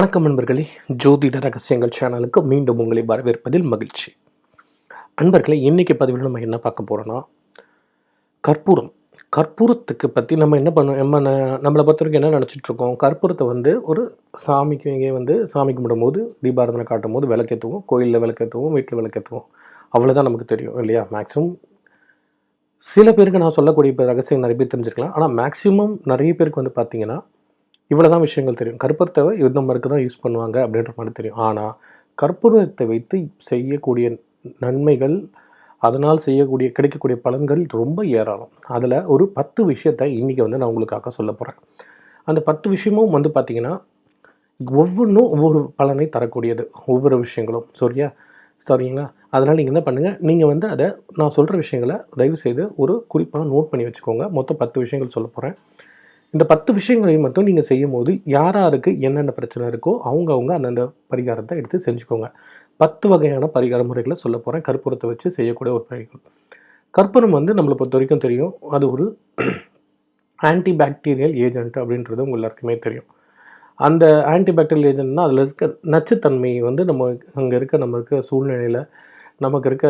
வணக்கம் நண்பர்களே. ஜோதிட ரகசியங்கள் சேனலுக்கு மீண்டும் உங்களை வரவேற்பதில் மகிழ்ச்சி. அன்பர்களே இன்னைக்கு பதிவில் நம்ம என்ன பார்க்க போகிறோன்னா கற்பூரம். கற்பூரத்துக்கு பற்றி நம்ம என்ன பண்ணோம் நம்ம நம்மளை பொறுத்த வரைக்கும் என்ன நினச்சிட்ருக்கோம் கற்பூரத்தை வந்து ஒரு சாமிக்கு இங்கே வந்து சாமி கும்பிடும்போது தீபாரதனை காட்டும் போது விளக்கேற்றுவோம் கோயிலில் விளக்கேற்றுவோம் வீட்டில் விளக்கேற்றுவோம் அவ்வளோதான் நமக்கு தெரியும் இல்லையா? மேக்ஸிமம் சில பேருக்கு நான் சொல்லக்கூடிய இப்போ ரகசியம் நிறைய பேர் தெரிஞ்சிருக்கலாம். ஆனால் மேக்ஸிமம் நிறைய பேருக்கு வந்து பார்த்திங்கன்னா இவ்வளோ தான் விஷயங்கள் தெரியும். கற்பூரத்தை இந்த மருக்கு தான் யூஸ் பண்ணுவாங்க அப்படின்ற மாதிரி தெரியும். ஆனால் கற்பூரத்தை வைத்து செய்யக்கூடிய நன்மைகள் அதனால் செய்யக்கூடிய கிடைக்கக்கூடிய பலன்கள் ரொம்ப ஏராளம். அதில் ஒரு பத்து விஷயத்தை இன்றைக்கி வந்து நான் உங்களுக்காக சொல்ல போகிறேன் அந்த பத்து விஷயமும் வந்து பார்த்திங்கன்னா ஒவ்வொன்றும் ஒவ்வொரு பலனை தரக்கூடியது. ஒவ்வொரு விஷயங்களும். சரியா? சரிங்களா? அதனால் நீங்கள் என்ன பண்ணுங்கள் நீங்கள் வந்து அதை நான் சொல்கிற விஷயங்களை தயவு செய்து ஒரு குறிப்பாக நோட் பண்ணி வச்சுக்கோங்க. மொத்தம் பத்து விஷயங்கள் சொல்ல போகிறேன் இந்த பத்து விஷயங்களையும் மட்டும் நீங்கள் செய்யும் போது யார் யாருக்கு என்னென்ன பிரச்சனை இருக்கோ அவங்கவுங்க அந்தந்த பரிகாரத்தை எடுத்து செஞ்சுக்கோங்க. பத்து வகையான பரிகார முறைகளை சொல்ல போகிறேன் கற்பூரத்தை வச்சு செய்யக்கூடிய ஒரு பரிகாரம். கற்பூரம் வந்து நம்மளை பொறுத்த வரைக்கும் தெரியும். அது ஒரு ஆன்டி பாக்டீரியல் ஏஜென்ட் அப்படின்றது உங்கள் எல்லாருக்குமே தெரியும். அந்த ஆன்டி பாக்டீரியல் ஏஜென்ட்னா அதில் இருக்க நச்சுத்தன்மை வந்து நம்ம அங்கே இருக்க நம்ம இருக்க சூழ்நிலையில் நமக்கு இருக்க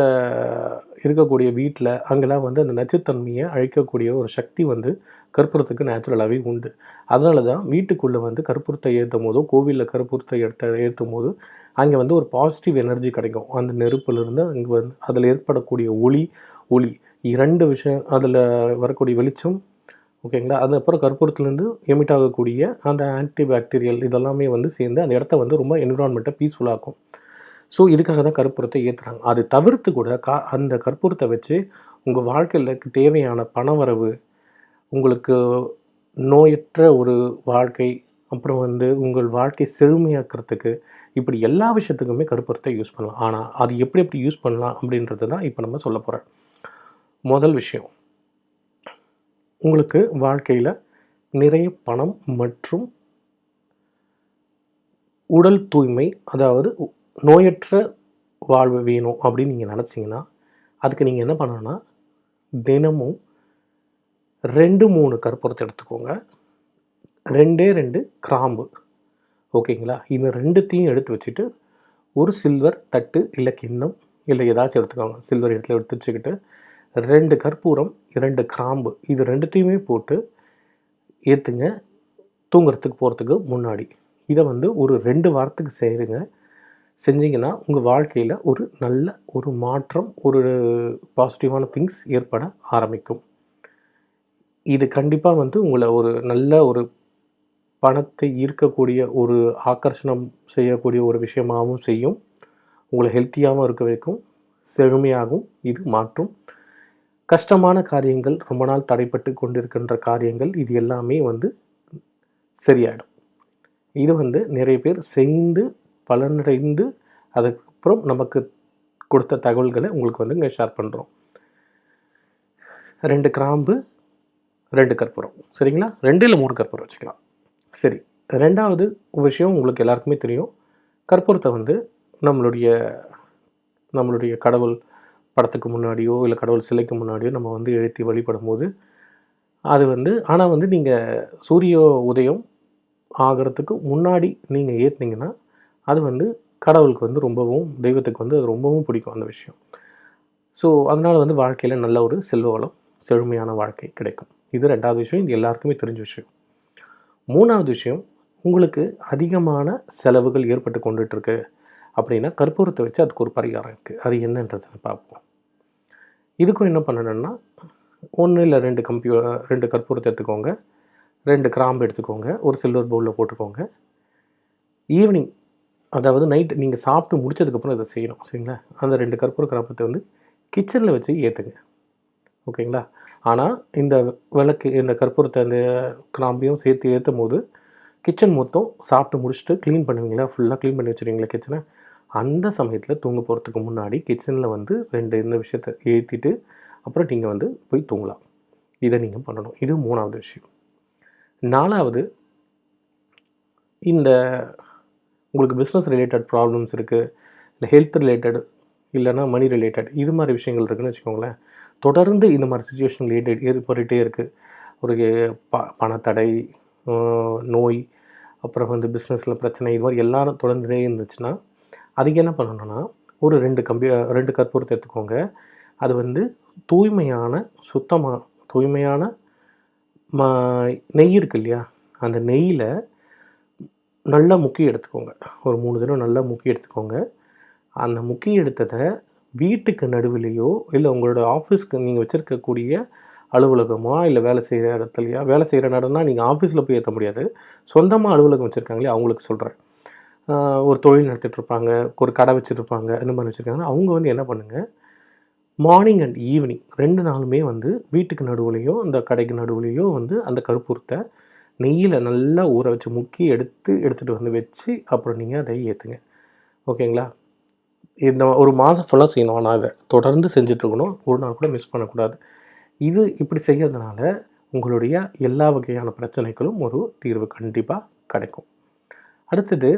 இருக்கக்கூடிய வீட்டில் அங்கெல்லாம் வந்து அந்த நச்சுத்தன்மையை அழிக்கக்கூடிய ஒரு சக்தி வந்து கற்பூரத்துக்கு நேச்சுரலாகவே உண்டு. அதனால தான் வீட்டுக்குள்ளே வந்து கற்பூரத்தை ஏற்றும் போதோ கோவிலில் கற்பூரத்தை எடுத்த ஏற்றும் போது அங்கே வந்து ஒரு பாசிட்டிவ் எனர்ஜி கிடைக்கும். அந்த நெருப்புலேருந்து அங்கே வந்து அதில் ஏற்படக்கூடிய ஒளி ஒளி. இரண்டு விஷயம் அதில் வரக்கூடிய வெளிச்சம் ஓகேங்களா அதுக்கப்புறம் கற்பூரத்துலேருந்து எமிட் ஆகக்கூடிய அந்த ஆன்டி பாக்டீரியல் இதெல்லாமே வந்து சேர்ந்து அந்த இடத்த வந்து ரொம்ப என்விரான்மெண்ட்டை பீஸ்ஃபுல்லாக்கும் ஸோ இதுக்காக தான் கற்பூரத்தை ஏற்றுறாங்க அது தவிர்த்து கூட கா அந்த கற்பூரத்தை வச்சு உங்கள் வாழ்க்கையில் தேவையான பணவரவு உங்களுக்கு நோயற்ற ஒரு வாழ்க்கை அப்புறம் வந்து உங்கள் வாழ்க்கை செழுமையாக்கிறதுக்கு இப்படி எல்லா விஷயத்துக்குமே கருப்பூரத்தை யூஸ் பண்ணலாம். ஆனால் அது எப்படி எப்படி யூஸ் பண்ணலாம் அப்படின்றது தான் இப்போ நம்ம சொல்ல போகிறேன் முதல் விஷயம் உங்களுக்கு வாழ்க்கையில் நிறைய பணம் மற்றும் உடல் தூய்மை அதாவது நோயற்ற வாழ்வு வேணும் அப்படின்னு நீங்கள் நினச்சிங்கன்னா அதுக்கு நீங்கள் என்ன பண்ணணும்னா தினமும் ரெண்டு மூணு கற்பூரத்தை எடுத்துக்கோங்க. ரெண்டே ரெண்டு கிராம்பு. ஓகேங்களா? இந்த ரெண்டுத்தையும் எடுத்து வச்சுட்டு ஒரு சில்வர் தட்டு இல்லை கிண்ணம் இல்லை ஏதாச்சும் எடுத்துக்கோங்க. சில்வர் இடத்துல எடுத்து வச்சுக்கிட்டு ரெண்டு கற்பூரம் இரண்டு கிராம்பு இது ரெண்டுத்தையுமே போட்டு ஏற்றுங்க தூங்குறதுக்கு போகிறதுக்கு முன்னாடி. இதை வந்து ஒரு ரெண்டு வாரத்துக்கு செய்கிறங்க செஞ்சீங்கன்னா உங்கள் வாழ்க்கையில் ஒரு நல்ல ஒரு மாற்றம் ஒரு பாசிட்டிவான திங்ஸ் ஏற்பட ஆரம்பிக்கும். இது கண்டிப்பாக வந்து உங்களை ஒரு நல்ல ஒரு பணத்தை ஈர்க்கக்கூடிய ஒரு ஆக்கர்ஷணம் செய்யக்கூடிய ஒரு விஷயமாகவும் செய்யும். உங்களை ஹெல்த்தியாகவும் இருக்க வைக்கும். செழுமையாகவும் இது மாற்றும். கஷ்டமான காரியங்கள் ரொம்ப நாள் தடைப்பட்டு கொண்டிருக்கின்ற காரியங்கள் இது எல்லாமே வந்து சரியாயிடும். இது வந்து நிறைய பேர் செய்து பலனடைந்து அதுக்கப்புறம் நமக்கு கொடுத்த தகவல்களை உங்களுக்கு வந்து இங்கே ஷேர் பண்ணுறோம் ரெண்டு கிராம்பு ரெண்டு கற்பூரம். சரிங்களா? ரெண்டு இல்லை மூணு கற்பூரம் வச்சுக்கலாம். சரி ரெண்டாவது விஷயம் உங்களுக்கு எல்லாருக்குமே தெரியும். கற்பூரத்தை வந்து நம்மளுடைய நம்மளுடைய கடவுள் படத்துக்கு முன்னாடியோ இல்லை கடவுள் சிலைக்கு முன்னாடியோ நம்ம வந்து எழுத்தி வழிபடும் போது அது வந்து ஆனால் வந்து நீங்கள் சூரிய உதயம் ஆகிறதுக்கு முன்னாடி நீங்கள் ஏற்றுனீங்கன்னா அது வந்து கடவுளுக்கு வந்து ரொம்பவும் தெய்வத்துக்கு வந்து அது ரொம்பவும் பிடிக்கும் அந்த விஷயம். ஸோ அதனால் வந்து வாழ்க்கையில் நல்ல ஒரு செல்வ வளம் செழுமையான வாழ்க்கை கிடைக்கும். இது ரெண்டாவது விஷயம் இது எல்லாருக்குமே தெரிஞ்ச விஷயம். மூணாவது விஷயம் உங்களுக்கு அதிகமான செலவுகள் ஏற்பட்டு கொண்டுட்டு இருக்கு அப்படின்னா கற்பூரத்தை வச்சு அதுக்கு ஒரு பரிகாரம் இருக்குது அது என்னன்றதை பார்ப்போம். இதுக்கும் என்ன பண்ணணும்னா ஒன்று இல்லை ரெண்டு கம்பியூ ரெண்டு கற்பூரத்தை எடுத்துக்கோங்க. ரெண்டு கிராம்பு எடுத்துக்கோங்க. ஒரு சில்வர் பவுலில் போட்டுக்கோங்க. ஈவினிங் அதாவது நைட் நீங்கள் சாப்பிட்டு முடிச்சதுக்கப்புறம் இதை செய்யணும் சரிங்களா? அந்த ரெண்டு கற்பூர கிராப்பத்தை வந்து கிச்சனில் வச்சு ஏற்றுங்க ஓகேங்களா? ஆனால் இந்த விளக்கு இந்த கற்பூரத்தை அந்த கிராம்பையும் சேர்த்து ஏற்றும் போது கிச்சன் மொத்தம் சாப்பிட்டு முடிச்சுட்டு க்ளீன் பண்ணுவீங்களா? ஃபுல்லாக க்ளீன் பண்ணி வச்சுருவீங்களா கிச்சனை அந்த சமயத்தில் தூங்க போகிறதுக்கு முன்னாடி கிச்சனில் வந்து ரெண்டு இந்த விஷயத்தை ஏற்றிட்டு அப்புறம் நீங்கள் வந்து போய் தூங்கலாம். இதை நீங்கள் பண்ணணும். இது மூணாவது விஷயம். நாலாவது இந்த உங்களுக்கு பிஸ்னஸ் ரிலேட்டட் ப்ராப்ளம்ஸ் இருக்குது இல்லை ஹெல்த் ரிலேட்டட் இல்லைன்னா மணி ரிலேட்டட் இது மாதிரி விஷயங்கள் இருக்குன்னு வச்சுக்கோங்களேன். தொடர்ந்து இந்த மாதிரி சுச்சுவேஷன் ரிலேட்டட் ஏற்பட்டுகிட்டே இருக்குது ஒரு ப பணத்தடை நோய் அப்புறம் வந்து பிஸ்னஸில் பிரச்சனை இது மாதிரி எல்லாரும் தொடர்ந்துட்டே இருந்துச்சுன்னா அதுக்கு என்ன பண்ணணும்னா ஒரு ரெண்டு கம்பி ரெண்டு கற்பூரத்தை எடுத்துக்கோங்க. அது வந்து தூய்மையான சுத்தமாக தூய்மையான மா நெய் இருக்கு இல்லையா? அந்த நெய்யில் நல்லா முக்கி எடுத்துக்கோங்க. ஒரு மூணு தினம் நல்லா முக்கி எடுத்துக்கோங்க. அந்த முக்கி எடுத்ததை வீட்டுக்கு நடுவிலையோ இல்லை உங்களோட ஆஃபீஸ்க்கு நீங்கள் வச்சுருக்கக்கூடிய அலுவலகமோ இல்லை வேலை செய்கிற இடத்துலையா வேலை செய்கிற இடம்னா நீங்கள் ஆஃபீஸில் போய் ஏற்ற முடியாது. சொந்தமாக அலுவலகம் வச்சுருக்காங்களே அவங்களுக்கு சொல்கிறேன் ஒரு தொழில் நடத்திட்டு இருப்பாங்க ஒரு கடை வச்சுருப்பாங்க இந்த மாதிரி வச்சுருக்காங்க அவங்க வந்து என்ன பண்ணுங்கள் மார்னிங் அண்ட் ஈவினிங் ரெண்டு நாளுமே வந்து வீட்டுக்கு நடுவுலையோ அந்த கடைக்கு நடுவுலையோ வந்து அந்த கருப்பூரத்தை நெய்யில் நல்லா ஊற வச்சு முக்கி எடுத்து எடுத்துகிட்டு வந்து வச்சு அப்புறம் நீங்கள் அதை ஏற்றுங்க ஓகேங்களா? இந்த ஒரு மாதம் ஃபுல்லாக செய்யணும். ஆனால் அதை தொடர்ந்து செஞ்சிட்ருக்கணும் ஒரு நாள் கூட மிஸ் பண்ணக்கூடாது. இது இப்படி செய்கிறதுனால உங்களுடைய எல்லா வகையான பிரச்சனைகளும் ஒரு தீர்வு கண்டிப்பாக கிடைக்கும். அடுத்தது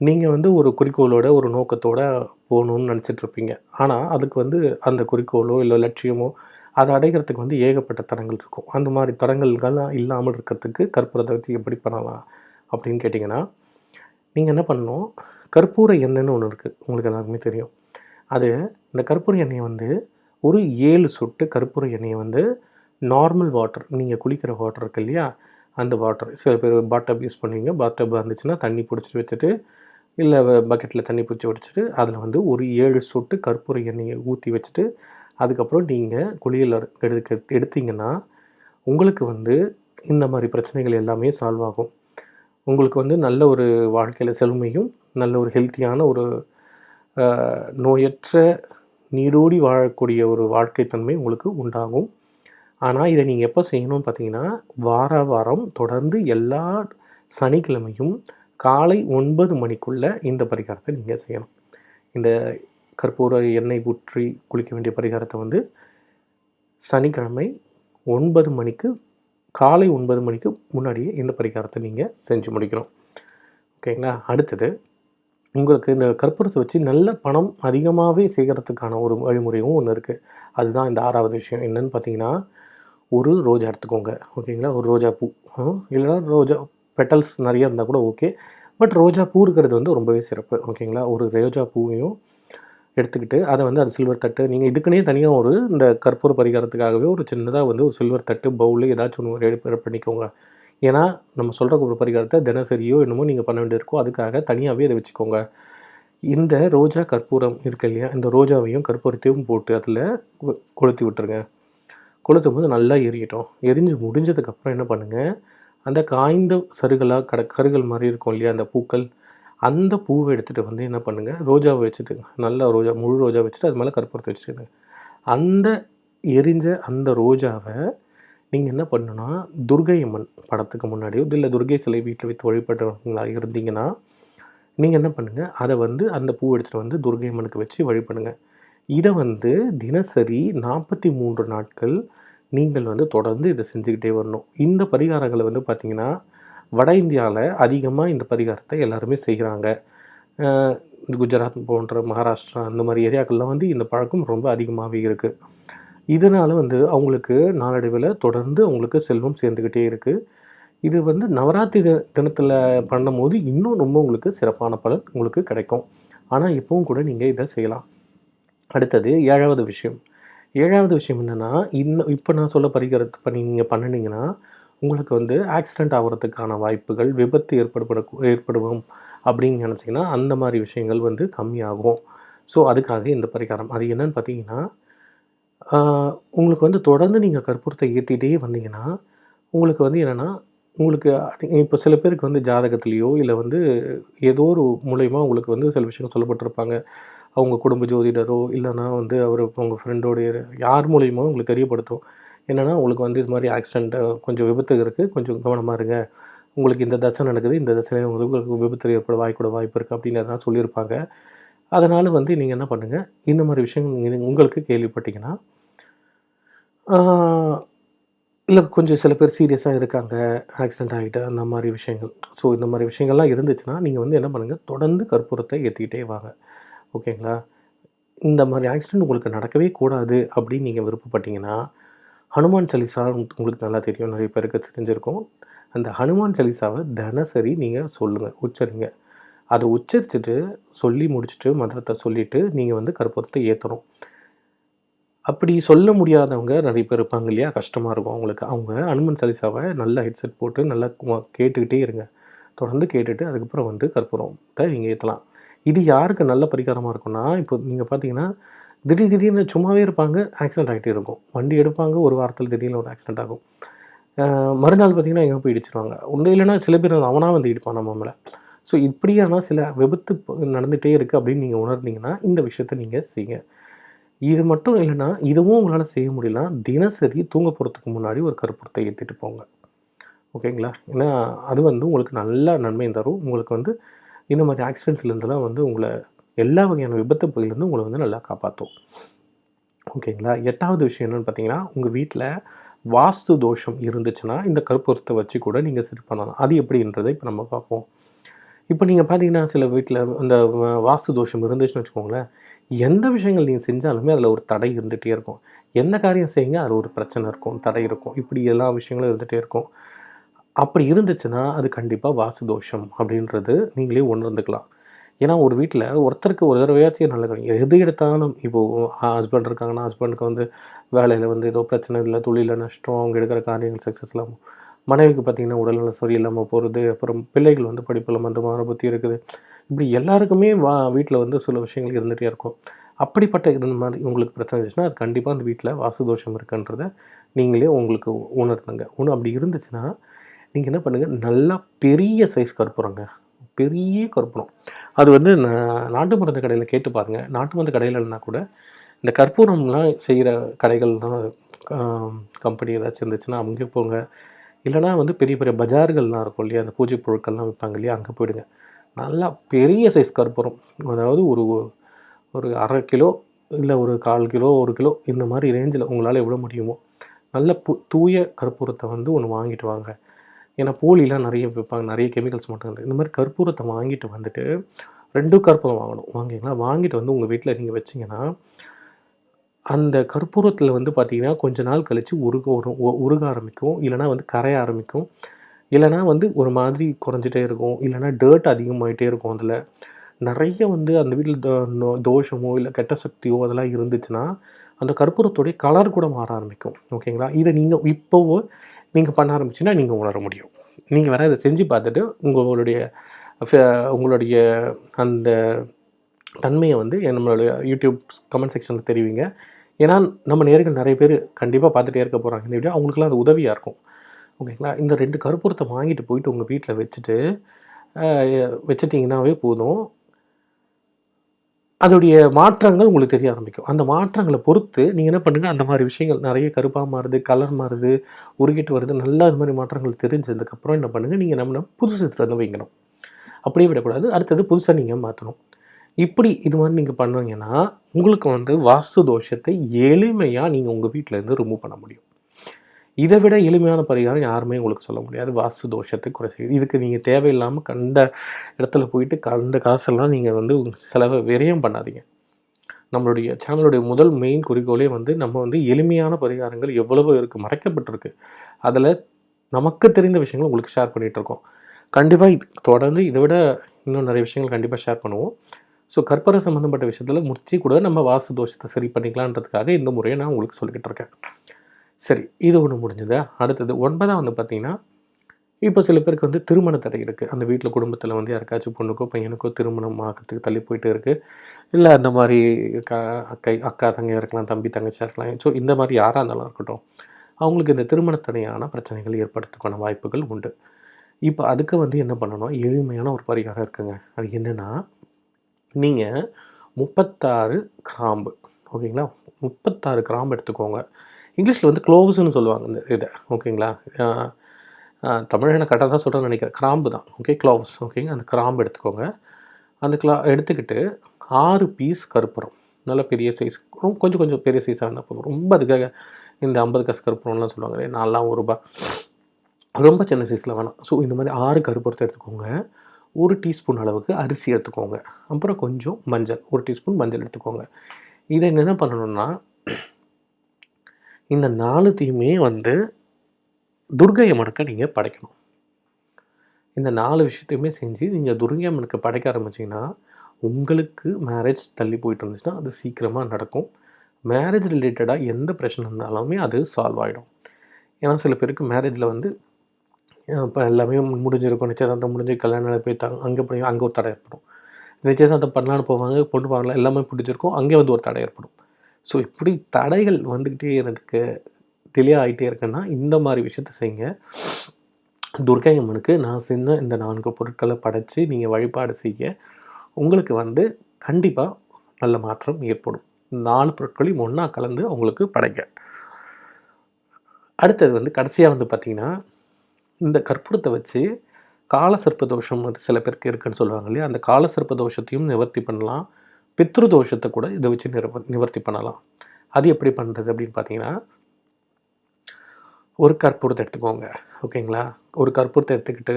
நீங்கள் வந்து ஒரு குறிக்கோளோட ஒரு நோக்கத்தோடு போகணுன்னு நினச்சிட்ருப்பீங்க ஆனால் அதுக்கு வந்து அந்த குறிக்கோளோ இல்லை லட்சியமோ அதை அடைகிறதுக்கு வந்து ஏகப்பட்ட தடங்கள் இருக்கும். அந்த மாதிரி தடங்கள்கள்லாம் இல்லாமல் இருக்கிறதுக்கு கற்பூரத்தை வச்சு எப்படி பண்ணலாம் அப்படின்னு கேட்டிங்கன்னா நீங்கள் என்ன பண்ணணும்? கற்பூர எண்ணெய்னு ஒன்று இருக்குது உங்களுக்கு எல்லாருக்குமே தெரியும். அது இந்த கற்பூர எண்ணெயை வந்து ஒரு ஏழு சொட்டு கற்பூர எண்ணெயை வந்து நார்மல் வாட்டர் நீங்கள் குளிக்கிற வாட்டர் இருக்கு இல்லையா? அந்த வாட்டர் சில பேர் பாட்டப் யூஸ் பண்ணுவீங்க. பாட்டப் இருந்துச்சுன்னா தண்ணி பிடிச்சிட்டு வச்சுட்டு இல்லை பக்கெட்டில் தண்ணி பிடிச்சி வச்சுட்டு அதில் வந்து ஒரு ஏழு சொட்டு கற்பூர எண்ணெயை ஊற்றி வச்சுட்டு அதுக்கப்புறம் நீங்கள் குளியல் எடுக்க எடுத்தீங்கன்னா உங்களுக்கு வந்து இந்த மாதிரி பிரச்சனைகள் எல்லாமே சால்வ் ஆகும். உங்களுக்கு வந்து நல்ல ஒரு வாழ்க்கையில் செழுமையும் நல்ல ஒரு ஹெல்த்தியான ஒரு நோயற்ற நீடோடி வாழக்கூடிய ஒரு வாழ்க்கை தன்மை உங்களுக்கு உண்டாகும். ஆனால் இதை நீங்கள் எப்போ செய்யணும்னு பார்த்தீங்கன்னா வார வாரம் தொடர்ந்து எல்லா சனிக்கிழமையும் காலை ஒன்பது மணிக்குள்ளே இந்த பரிகாரத்தை நீங்கள் செய்யணும். இந்த கற்பூர எண்ணெய் ஊற்றி குளிக்க வேண்டிய பரிகாரத்தை வந்து சனிக்கிழமை ஒன்பது மணிக்கு காலை ஒன்பது மணிக்கு முன்னாடியே இந்த பரிகாரத்தை நீங்கள் செஞ்சு முடிக்கணும். ஓகேங்களா? அடுத்தது உங்களுக்கு இந்த கற்பூரத்தை வச்சு நல்ல பணம் அதிகமாகவே செய்கிறதுக்கான ஒரு வழிமுறையும் ஒன்று இருக்குது அதுதான் இந்த ஆறாவது விஷயம். என்னன்னு பார்த்தீங்கன்னா ஒரு ரோஜா எடுத்துக்கோங்க. ஓகேங்களா? ஒரு ரோஜா பூ. ஹம், இல்லைன்னா ரோஜா பெட்டல்ஸ் நிறைய இருந்தால் கூட ஓகே பட் ரோஜா பூ இருக்கிறது வந்து ரொம்பவே சிறப்பு. ஓகேங்களா? ஒரு ரோஜா பூவையும் எடுத்துக்கிட்டு அதை வந்து அது சில்வர் தட்டு நீங்கள் இதுக்குன்னே தனியாக ஒரு இந்த கற்பூர பரிகாரத்துக்காகவே ஒரு சின்னதாக வந்து ஒரு சில்வர் தட்டு பவுலு ஏதாச்சும் ஒன்று ரெடி பண்ணிக்கோங்க. ஏன்னா நம்ம சொல்கிற ஒரு பரிகாரத்தை தினசரியோ என்னமோ நீங்கள் பண்ண வேண்டியிருக்கோ அதுக்காக தனியாகவே இதை வச்சுக்கோங்க. இந்த ரோஜா கற்பூரம் இருக்கு இல்லையா? இந்த ரோஜாவையும் கற்பூரத்தையும் போட்டு அதில் கொளுத்தி விட்டுருங்க. கொளுத்தும் போது நல்லா எரியட்டும். எரிஞ்சு முடிஞ்சதுக்கப்புறம் என்ன பண்ணுங்கள் அந்த காய்ந்த சருகலாக கட கருகள் மாதிரி இருக்கும் இல்லையா? அந்த பூக்கள் அந்த பூவை எடுத்துகிட்டு வந்து என்ன பண்ணுங்கள் ரோஜாவை வச்சுட்டு நல்லா ரோஜா முழு ரோஜா வச்சுட்டு அது மேலே கற்பூரத்தை வச்சுட்டு அந்த எரிஞ்ச அந்த ரோஜாவை நீங்கள் என்ன பண்ணுன்னா துர்கை அம்மன் படத்துக்கு முன்னாடியோ இல்லை துர்கை சிலை வீட்டில் வைத்து வழிபடுறவங்களாக இருந்தீங்கன்னா நீங்கள் என்ன பண்ணுங்கள் அதை வந்து அந்த பூ எடுத்துகிட்டு வந்து துர்கை அம்மனுக்கு வச்சு வழிபடுங்க. இதை வந்து தினசரி நாற்பத்தி மூன்று நாட்கள் நீங்கள் வந்து தொடர்ந்து இதை செஞ்சுக்கிட்டே வரணும். இந்த பரிகாரங்களை வந்து பார்த்திங்கன்னா வட இந்தியாவில் அதிகமாக இந்த பரிகாரத்தை எல்லாருமே செய்கிறாங்க இந்த குஜராத் போன்ற மகாராஷ்டிரா அந்த மாதிரி ஏரியாக்கள்லாம் வந்து இந்த பழக்கம் ரொம்ப அதிகமாகவே இருக்குது இதனால் வந்து அவங்களுக்கு நாளடைவில் தொடர்ந்து அவங்களுக்கு செல்வம் சேர்ந்துக்கிட்டே இருக்குது இது வந்து நவராத்திரி தினத்தில் பண்ணும்போது இன்னும் ரொம்ப உங்களுக்கு சிறப்பான பலன் உங்களுக்கு கிடைக்கும். ஆனால் இப்போவும் கூட நீங்கள் இதை செய்யலாம். அடுத்தது ஏழாவது விஷயம். ஏழாவது விஷயம் என்னென்னா இன்னும் இப்போ நான் சொல்ல பரிகாரத்தை பண்ணி நீங்கள் பண்ணினீங்கன்னா உங்களுக்கு வந்து ஆக்சிடெண்ட் ஆகிறதுக்கான வாய்ப்புகள் விபத்து ஏற்படப்பட ஏற்படுவோம் அப்படின்னு நினச்சிங்கன்னா அந்த மாதிரி விஷயங்கள் வந்து கம்மியாகும். ஸோ அதுக்காக இந்த பரிகாரம். அது என்னன்னு பார்த்தீங்கன்னா உங்களுக்கு வந்து தொடர்ந்து நீங்கள் கற்பூரத்தை ஏற்றிட்டே வந்தீங்கன்னா உங்களுக்கு வந்து என்னென்னா உங்களுக்கு இப்போ சில பேருக்கு வந்து ஜாதகத்துலேயோ இல்லை வந்து ஏதோ ஒரு மூலயமா உங்களுக்கு வந்து சில விஷயங்கள் சொல்லப்பட்டிருப்பாங்க. அவங்க குடும்ப ஜோதிடரோ இல்லைன்னா வந்து அவர் உங்கள் ஃப்ரெண்டோடைய யார் மூலியமோ உங்களுக்கு தெரியப்படுத்தும். என்னென்னா உங்களுக்கு வந்து இது மாதிரி ஆக்சிடென்ட்டு கொஞ்சம் விபத்து இருக்குது கொஞ்சம் கவனமாக இருங்க. உங்களுக்கு இந்த தசை நடக்குது. இந்த தசையில் உங்களுக்கு விபத்து ஏற்பட வாய்க்கூட வாய்ப்பு இருக்குது அப்படின்னு சொல்லியிருப்பாங்க. அதனால் வந்து நீங்கள் என்ன பண்ணுங்கள் இந்த மாதிரி விஷயங்கள் நீங்கள் உங்களுக்கு கேள்விப்பட்டீங்கன்னா இல்லை கொஞ்சம் சில பேர் சீரியஸாக இருக்காங்க ஆக்சிடென்ட் ஆகிட்டு அந்த மாதிரி விஷயங்கள். ஸோ இந்த மாதிரி விஷயங்கள்லாம் இருந்துச்சுன்னா நீங்கள் வந்து என்ன பண்ணுங்கள் தொடர்ந்து கற்பூரத்தை ஏற்றிக்கிட்டே வாங்க. ஓகேங்களா இந்த மாதிரி ஆக்சிடென்ட் உங்களுக்கு நடக்கவே கூடாது அப்படின்னு நீங்கள் விருப்பப்பட்டீங்கன்னா ஹனுமான் சலிசா உங்களுக்கு நல்லா தெரியும். நிறைய பேருக்கு தெரிஞ்சிருக்கும். அந்த ஹனுமான் சலிசாவை தினசரி நீங்கள் சொல்லுங்கள் உச்சரிங்க. அதை உச்சரிச்சுட்டு சொல்லி முடிச்சுட்டு மந்திரத்தை சொல்லிவிட்டு நீங்கள் வந்து கற்பூரத்தை ஏற்றணும் அப்படி சொல்ல முடியாதவங்க நிறைய பேர் இருப்பாங்க இல்லையா? கஷ்டமாக இருக்கும் அவங்களுக்கு. அவங்க அனுமன் சலிசாவை நல்லா ஹெட்செட் போட்டு நல்லா கேட்டுக்கிட்டே இருங்க. தொடர்ந்து கேட்டுட்டு அதுக்கப்புறம் வந்து கற்பூரத்தை நீங்கள் ஏற்றலாம் இது யாருக்கு நல்ல பரிகாரமாக இருக்கும்னா இப்போ நீங்கள் பார்த்தீங்கன்னா திடீர் திடீர்னு சும்மாவே இருப்பாங்க ஆக்சிடென்ட் ஆகிட்டே இருக்கும். வண்டி எடுப்பாங்க ஒரு வாரத்தில் திடீர்னு ஒரு ஆக்சிடென்ட் ஆகும். மறுநாள் பார்த்தீங்கன்னா எங்கே போய் இடிச்சிருவாங்க. ஒன்றும் இல்லைன்னா சில பேர் அவனாக வந்து இடிப்பான் நம்ம மேலே. ஸோ இப்படியான சில விபத்து நடந்துகிட்டே இருக்குது அப்படின்னு நீங்கள் உணர்ந்தீங்கன்னா இந்த விஷயத்த நீங்கள் செய்யுங்க. இது மட்டும் இல்லைன்னா இதுவும் உங்களால் செய்ய முடியல தினசரி தூங்க போகிறதுக்கு முன்னாடி ஒரு கற்பூரத்தை ஏற்றிட்டு போங்க. ஓகேங்களா ஏன்னா அது வந்து உங்களுக்கு நல்ல நன்மை தரும். உங்களுக்கு வந்து இந்த மாதிரி ஆக்சிடென்ட்ஸ்லேருந்துலாம் வந்து உங்களை எல்லா வகையான விபத்து பகுதியிலேருந்து உங்களை வந்து நல்லா காப்பாற்றும் ஓகேங்களா? எட்டாவது விஷயம் என்னென்னு பார்த்தீங்கன்னா உங்கள் வீட்டில் வாஸ்து தோஷம் இருந்துச்சுன்னா இந்த கற்பூரத்தை வச்சு கூட நீங்கள் சரி பண்ணலாம். அது எப்படின்றதை இப்போ நம்ம பார்ப்போம். இப்போ நீங்கள் பார்த்தீங்கன்னா சில வீட்டில் அந்த வாஸ்து தோஷம் இருந்துச்சுன்னு வச்சுக்கோங்களேன் எந்த விஷயங்கள் நீங்கள் செஞ்சாலுமே அதில் ஒரு தடை இருந்துகிட்டே இருக்கும். எந்த காரியம் செய்யுங்க அது ஒரு பிரச்சனை இருக்கும் தடை இருக்கும். இப்படி எல்லா விஷயங்களும் இருந்துகிட்டே இருக்கும். அப்படி இருந்துச்சுன்னா அது கண்டிப்பாக வாஸ்து தோஷம் அப்படின்றது நீங்களே உணர்ந்துக்கலாம். ஏன்னா ஒரு வீட்டில் ஒருத்தருக்கு ஒரு தடவையாச்சும் நல்ல கிடைக்கும் எது எடுத்தாலும் இப்போது ஹஸ்பண்ட் இருக்காங்கன்னா ஹஸ்பண்டுக்கு வந்து வேலையில் வந்து ஏதோ பிரச்சனை இல்லை தொழிலில் நஷ்டம் அவங்க எடுக்கிற காரியங்கள் சக்ஸஸ் இல்லாமல் மனைவிக்கு பார்த்தீங்கன்னா உடல்நலம் சரியில்லாமல் போகிறது அப்புறம் பிள்ளைகள் வந்து படிப்பில் மந்தமான புத்தி இருக்குது. இப்படி எல்லாருக்குமே வா வீட்டில் வந்து சில விஷயங்கள் இருந்துகிட்டே இருக்கும். அப்படிப்பட்ட இருந்த மாதிரி உங்களுக்கு பிரச்சனை இருந்துச்சுன்னா அது கண்டிப்பாக அந்த வீட்டில் வாசு தோஷம் இருக்குன்றத நீங்களே உங்களுக்கு உணர்த்துங்க ஒன்று அப்படி இருந்துச்சுன்னா நீங்கள் என்ன பண்ணுங்கள் நல்லா பெரிய சைஸ் கற்பூரங்க பெரிய கற்பூரம். அது வந்து நாட்டு மருந்து கடையில் கேட்டு பாருங்கள் நாட்டு மருந்து கடையில் கூட இந்த கற்பூரம்லாம் செய்கிற கடைகள்லாம் கம்பெனி ஏதாச்சும் இருந்துச்சுன்னா அங்கே போங்க. இல்லைனா வந்து பெரிய பெரிய பஜார்கள்லாம் இருக்கும் இல்லையா? அந்த பூஜை பொருட்கள்லாம் விற்பாங்க இல்லையா? அங்கே போயிடுங்க. நல்லா பெரிய சைஸ் கற்பூரம். அதாவது ஒரு ஒரு அரை கிலோ இல்லை ஒரு கால் கிலோ ஒரு கிலோ இந்த மாதிரி ரேஞ்சில் உங்களால் எவ்வளோ முடியுமோ நல்ல பு தூய கற்பூரத்தை வந்து ஒன்று வாங்கிட்டு வாங்க. ஏன்னா போலிலாம் நிறைய விற்பாங்க நிறைய கெமிக்கல்ஸ் மட்டும் இருக்கு. இந்த மாதிரி கற்பூரத்தை வாங்கிட்டு வந்துட்டு ரெண்டு கற்பூரம் வாங்கணும் வாங்கிங்களா? வாங்கிட்டு வந்து உங்கள் வீட்டில் நீங்கள் வச்சிங்கன்னா அந்த கற்பூரத்தில் வந்து பார்த்தீங்கன்னா கொஞ்ச நாள் கழித்து உருக ஒரு உருக ஆரம்பிக்கும். இல்லைனா வந்து கரைய ஆரம்பிக்கும். இல்லைனா வந்து ஒரு மாதிரி குறைஞ்சிட்டே இருக்கும். இல்லைனா டர்ட் அதிகமாகிட்டே இருக்கும் அதில். நிறைய வந்து அந்த வீட்டில் தோஷமோ இல்லை கெட்ட சக்தியோ அதெல்லாம் இருந்துச்சுன்னா அந்த கற்பூரத்துடைய கலர் கூட மாற ஆரம்பிக்கும். ஓகேங்களா? இதை நீங்கள் இப்போவோ நீங்கள் பண்ண ஆரம்பிச்சுன்னா நீங்கள் உணர முடியும். நீங்கள் வேணால் இதை செஞ்சு பார்த்துட்டு உங்களுடைய உங்களுடைய அந்த தன்மையை வந்து நம்மளுடைய யூடியூப் கமெண்ட் செக்ஷனில் தெரிவிங்க. ஏன்னா நம்ம நேர்கள் நிறைய பேர் கண்டிப்பாக பார்த்துட்டே இருக்க போகிறாங்க இந்த வீடியோ அவங்களுக்குலாம் அது உதவியாக இருக்கும். ஓகேங்களா இந்த ரெண்டு கருப்பூரத்தை வாங்கிட்டு போயிட்டு உங்கள் வீட்டில் வச்சுட்டு வச்சுட்டிங்கன்னாவே போதும். அதோடைய மாற்றங்கள் உங்களுக்கு தெரிய ஆரம்பிக்கும். அந்த மாற்றங்களை பொறுத்து நீங்கள் என்ன பண்ணுங்கள் அந்த மாதிரி விஷயங்கள் நிறைய கருப்பாக மாறுது கலர் மாறுது உருகிட்டு வருது நல்லா அது மாதிரி மாற்றங்கள் தெரிஞ்சதுக்கப்புறம் என்ன பண்ணுங்கள் நீங்கள் நம்ம புதுசு திறந்து வந்து வைக்கணும். அப்படியே விடக்கூடாது. அடுத்தது புதுசாக நீங்கள் மாற்றணும் இப்படி இது மாதிரி நீங்கள் பண்ணுவீங்கன்னா உங்களுக்கு வந்து வாஸ்து தோஷத்தை எளிமையாக நீங்கள் உங்கள் வீட்டிலேருந்து ரிமூவ் பண்ண முடியும். இதை விட எளிமையான பரிகாரம் யாருமே உங்களுக்கு சொல்ல முடியாது. வாஸ்து தோஷத்தை குறை செய்யுது. இதுக்கு நீங்கள் தேவையில்லாமல் கண்ட இடத்துல போயிட்டு கண்ட காசெல்லாம் நீங்கள் வந்து செலவை விரயம் பண்ணாதீங்க. நம்மளுடைய சேனலுடைய முதல் மெயின் குறிக்கோளே வந்து நம்ம வந்து எளிமையான பரிகாரங்கள் எவ்வளவோ இருக்குது மறைக்கப்பட்டிருக்கு. அதில் நமக்கு தெரிந்த விஷயங்கள் உங்களுக்கு ஷேர் பண்ணிகிட்டு இருக்கோம். கண்டிப்பாக இது தொடர்ந்து இதை விட இன்னும் நிறைய விஷயங்கள் கண்டிப்பாக ஷேர் பண்ணுவோம். ஸோ கற்பனை சம்மந்தப்பட்ட விஷயத்தில் முடிச்சு கூட நம்ம வாஸ்து தோஷத்தை சரி பண்ணிக்கலான்றதுக்காக இந்த முறையை நான் உங்களுக்கு சொல்லிக்கிட்டு இருக்கேன். சரி இது ஒன்று முடிஞ்சது? அடுத்தது ஒன்பதாம் வந்து பார்த்தீங்கன்னா இப்போ சில பேருக்கு வந்து திருமண தடை இருக்குது அந்த வீட்டில் குடும்பத்தில் வந்து யாருக்காச்சும் பொண்ணுக்கோ பையனுக்கோ திருமணம் ஆகிறதுக்கு தள்ளி போயிட்டு இருக்குது இல்லை அந்த மாதிரி அக்கா அக்கை அக்கா தங்கையாக இருக்கலாம் தம்பி தங்கச்சியாக இருக்கலாம் ஸோ இந்த மாதிரி யாராக இருந்தாலும் இருக்கட்டும் அவங்களுக்கு இந்த திருமண தடையான பிரச்சனைகள் ஏற்படுறதுக்கான வாய்ப்புகள் உண்டு. இப்போ அதுக்கு வந்து என்ன பண்ணணும்? எளிமையான ஒரு பரிகாரம் இருக்குங்க. அது என்னென்னா நீங்கள் முப்பத்தாறு கிராம்பு ஓகேங்களா? முப்பத்தாறு கிராம்பு எடுத்துக்கோங்க. இங்கிலீஷில் வந்து க்ளோவ்ஸ்னு சொல்லுவாங்க. இந்த இதை ஓகேங்களா? தமிழ் ஆஹ் கரெக்டாக தான் சொல்கிறேன்னு நினைக்கிறேன். கிராம்பு தான் ஓகே? க்ளோவ்ஸ் ஓகேங்க? அந்த கிராம்பு எடுத்துக்கோங்க. அந்த கிளா எடுத்துக்கிட்டு ஆறு பீஸ் கருப்பரம். நல்ல பெரிய சைஸ் கொஞ்சம் கொஞ்சம் பெரிய சைஸாக இருந்தால் போதும். ரொம்ப அதுக்காக இந்த ஐம்பது காசு கருப்புறம்லாம் சொல்லுவாங்க இல்லையா? நாலாம் ஒரு ரூபா. ரொம்ப சின்ன சைஸில் வேணாம். ஸோ இந்த மாதிரி ஆறு கருப்பூரத்தை எடுத்துக்கோங்க. ஒரு டீஸ்பூன் அளவுக்கு அரிசி எடுத்துக்கோங்க. அப்புறம் கொஞ்சம் மஞ்சள் ஒரு டீஸ்பூன் மஞ்சள் எடுத்துக்கோங்க. இதை என்ன பண்ணணும்னா இந்த நாலுத்தையுமே வந்து துர்கை அம்மனுக்கு நீங்கள் படைக்கணும். இந்த நாலு விஷயத்தையுமே செஞ்சு நீங்கள் துர்கை அம்மனுக்கு படைக்க ஆரம்பிச்சிங்கன்னா உங்களுக்கு மேரேஜ் தள்ளி போயிட்டு இருந்துச்சுன்னா அது சீக்கிரமாக நடக்கும். மேரேஜ் ரிலேட்டடாக எந்த பிரச்சனை இருந்தாலுமே அது சால்வ் ஆகிடும் ஏன்னா சில பேருக்கு மேரேஜில் வந்து இப்போ எல்லாமே முடிஞ்சிருக்கும். நிச்சயதார்த்தம் முடிஞ்சு கல்யாணம் போய் தாங்க அங்கே போய் அங்கே ஒரு தடை ஏற்படும். நிச்சயதார்த்தம் பண்ணலான்னு போவாங்க பொண்ணு பார்க்கலாம் எல்லாமே பிடிச்சிருக்கும். அங்கே வந்து ஒரு தடை ஏற்படும். ஸோ இப்படி தடைகள் வந்துக்கிட்டே இருக்கு டிலே ஆகிட்டே இருக்குன்னா இந்த மாதிரி விஷயத்த செய்யுங்க. துர்கை அம்மனுக்கு நான் செஞ்ச இந்த நான்கு பொருட்களை படைத்து நீங்கள் வழிபாடு செய்ய உங்களுக்கு வந்து கண்டிப்பாக நல்ல மாற்றம் ஏற்படும். நாலு பொருட்களையும் ஒன்றா கலந்து அவங்களுக்கு படைங்க. அடுத்தது வந்து கடைசியாக வந்து பார்த்திங்கன்னா இந்த கற்பூரத்தை வச்சு காலசர்ப்ப தோஷம் வந்து சில பேருக்கு இருக்குன்னு சொல்லுவாங்க இல்லையா? அந்த காலசர்ப்ப தோஷத்தையும் நிவர்த்தி பண்ணலாம். பித்ரு தோஷத்தை கூட இதை வச்சு நிவ நிவர்த்தி பண்ணலாம். அது எப்படி பண்ணுறது அப்படின்னு பார்த்தீங்கன்னா ஒரு கற்பூரத்தை எடுத்துக்கோங்க. ஓகேங்களா? ஒரு கற்பூரத்தை எடுத்துக்கிட்டு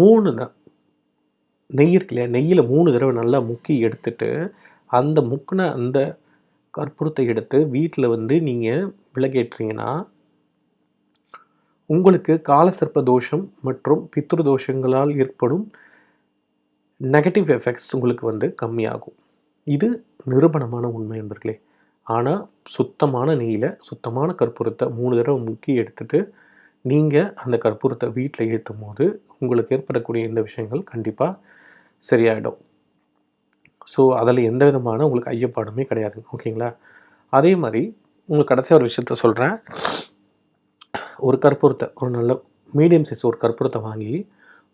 மூணு நெய் இருக்கு இல்லையா? நெய்யில் மூணு தடவை நல்லா முக்கி எடுத்துட்டு அந்த முக்கின அந்த கற்பூரத்தை எடுத்து வீட்டில் வந்து நீங்கள் விளக்கேற்றீங்கன்னா உங்களுக்கு காலசர்ப்ப தோஷம் மற்றும் பித்ரு தோஷங்களால் ஏற்படும் நெகட்டிவ் எஃபெக்ட்ஸ் உங்களுக்கு வந்து கம்மியாகும். இது நிரூபணமான உண்மை என்பர்களே ஆனால் சுத்தமான நெய்யில் சுத்தமான கற்பூரத்தை மூணு தடவை முக்கி எடுத்துட்டு நீங்கள் அந்த கற்பூரத்தை வீட்டில் ஏற்றும் போது உங்களுக்கு ஏற்படக்கூடிய இந்த விஷயங்கள் கண்டிப்பாக சரியாயிடும். ஸோ அதில் எந்த விதமான உங்களுக்கு ஐயப்பாடுமே கிடையாது. ஓகேங்களா? அதே மாதிரி உங்களுக்கு கடைசியாக ஒரு விஷயத்த சொல்கிறேன் ஒரு கற்பூரத்தை ஒரு நல்ல மீடியம் சைஸ் ஒரு கற்பூரத்தை வாங்கி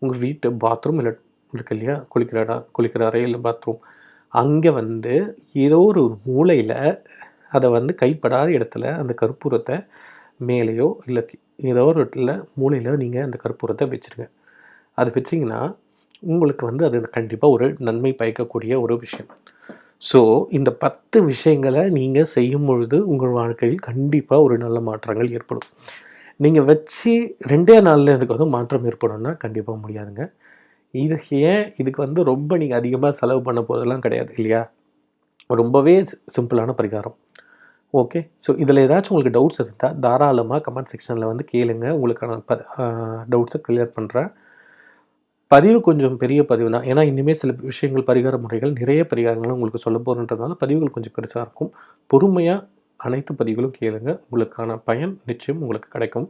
உங்கள் வீட்டு பாத்ரூம் இல்லை இருக்கு இல்லையா? குளிக்கிற இடம் குளிக்கிற அறை இல்லை பாத்ரூம் அங்கே வந்து ஏதோ ஒரு மூலையில் அதை வந்து கைப்படாத இடத்துல அந்த கற்பூரத்தை மேலேயோ இல்லை ஏதோ ஒரு இடத்துல மூளையில் நீங்கள் அந்த கற்பூரத்தை வச்சுருங்க. அது வச்சிங்கன்னா உங்களுக்கு வந்து அது கண்டிப்பாக ஒரு நன்மை பயக்கக்கூடிய ஒரு விஷயம். ஸோ இந்த பத்து விஷயங்களை நீங்கள் செய்யும் பொழுது உங்கள் வாழ்க்கையில் கண்டிப்பாக ஒரு நல்ல மாற்றங்கள் ஏற்படும். நீங்கள் வச்சு ரெண்டே நாளில் இதுக்கு வந்து மாற்றம் ஏற்படும்னா கண்டிப்பாக முடியாதுங்க. இது ஏன் இதுக்கு வந்து ரொம்ப நீங்கள் அதிகமாக செலவு பண்ண போதெல்லாம் கிடையாது இல்லையா? ரொம்பவே சிம்பிளான பரிகாரம். ஓகே? ஸோ இதில் ஏதாச்சும் உங்களுக்கு டவுட்ஸ் இருந்தால் தாராளமாக கமெண்ட் செக்ஷனில் வந்து கேளுங்க. உங்களுக்கான ப டவுட்ஸை கிளியர் பண்ணுறேன் பதிவு கொஞ்சம் பெரிய பதிவு தான் ஏன்னா இனிமேல் சில விஷயங்கள் பரிகார முறைகள் நிறைய பரிகாரங்களும் உங்களுக்கு சொல்ல போகிறன்றதுனால பதிவுகள் கொஞ்சம் பெருசாக இருக்கும். பொறுமையாக அனைத்து பதிவுகளும் கேளுங்க. உங்களுக்கான பயன் நிச்சயம் உங்களுக்கு கிடைக்கும்.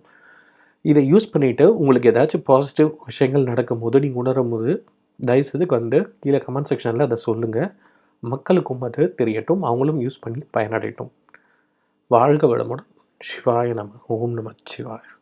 இதை யூஸ் பண்ணிவிட்டு உங்களுக்கு ஏதாச்சும் பாசிட்டிவ் விஷயங்கள் நடக்கும்போது நீங்கள் உணரும் போது தயவுசெய்து வந்து கீழே கமெண்ட் செக்ஷனில் அதை சொல்லுங்கள் மக்களுக்கும் அது தெரியட்டும் அவங்களும் யூஸ் பண்ணி பயனடையட்டும். வாழ்க வளமுடன். சிவாய நம. ஓம் நம சிவாய.